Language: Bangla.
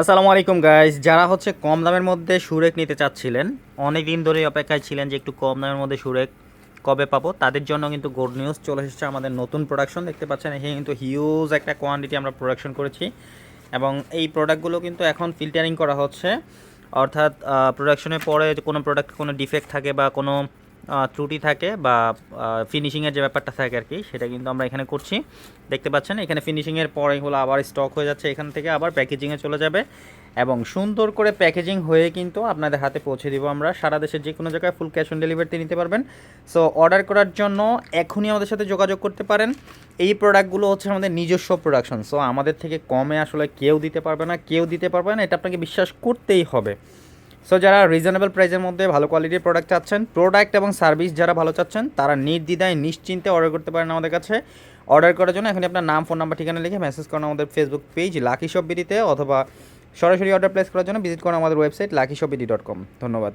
আসসালামু আলাইকুম গাইস যারা হচ্ছে কম দামের মধ্যে সুরেক নিতে চাচ্ছিলেন অনেক দিন ধরে অপেক্ষায় ছিলেন যে একটু কম দামের মধ্যে সুরেক কবে পাবো। তাদের জন্য কিন্তু গুড নিউজ চলে এসেছে আমাদের নতুন প্রোডাকশন দেখতে পাচ্ছেন, এখানে কিন্তু হিউজ একটা কোয়ান্টিটি আমরা প্রোডাকশন করেছি। এবং এই প্রোডাক্টগুলো কিন্তু এখন ফিল্টারিং করা হচ্ছে। অর্থাৎ প্রোডাকশনের পরে কোনো প্রোডাক্ট কোনো ডিফেক্ট থাকে বা কোনো ত্রুটি থাকে বা ফিনিশিংয়ের যে ব্যাপারটা থাকে আর কি, সেটা কিন্তু আমরা এখানে করছি। দেখতে পাচ্ছেন, এখানে ফিনিশিংয়ের পরে হলো আবার স্টক হয়ে যাচ্ছে, এখান থেকে আবার প্যাকেজিংয়ে চলে যাবে। এবং সুন্দর করে প্যাকেজিং হয়ে কিন্তু আপনাদের হাতে পৌঁছে দিব আমরা। সারা দেশের যে কোনো জায়গায় ফুল ক্যাশ অন ডেলিভারিতে নিতে পারবেন। সো অর্ডার করার জন্য এখনই আমাদের সাথে যোগাযোগ করতে পারেন। এই প্রোডাক্টগুলো হচ্ছে আমাদের নিজস্ব প্রোডাকশন সো আমাদের থেকে কমে আসলে কেউ দিতে পারবে না, কেউ দিতে পারবে না, এটা আপনাকে বিশ্বাস করতেই হবে। সো যারা রিজনেবল প্রাইসের মধ্যে ভালো কোয়ালিটির প্রোডাক্ট চাচ্ছেন প্রোডাক্ট এবং সার্ভিস যারা ভালো চাচ্ছেন, তারা নির্দ্বিধায়, নিশ্চিন্তে অর্ডার করতে পারেন আমাদের কাছে। অর্ডার করার জন্য এখনই আপনার নাম ফোন নাম্বার ঠিকানা লিখে মেসেজ করুন আমাদের ফেসবুক পেজ লাকি শপ বিডিতে অথবা সরাসরি অর্ডার প্লেস করার জন্য ভিজিট করুন আমাদের website lucky shop BD dot com ধন্যবাদ।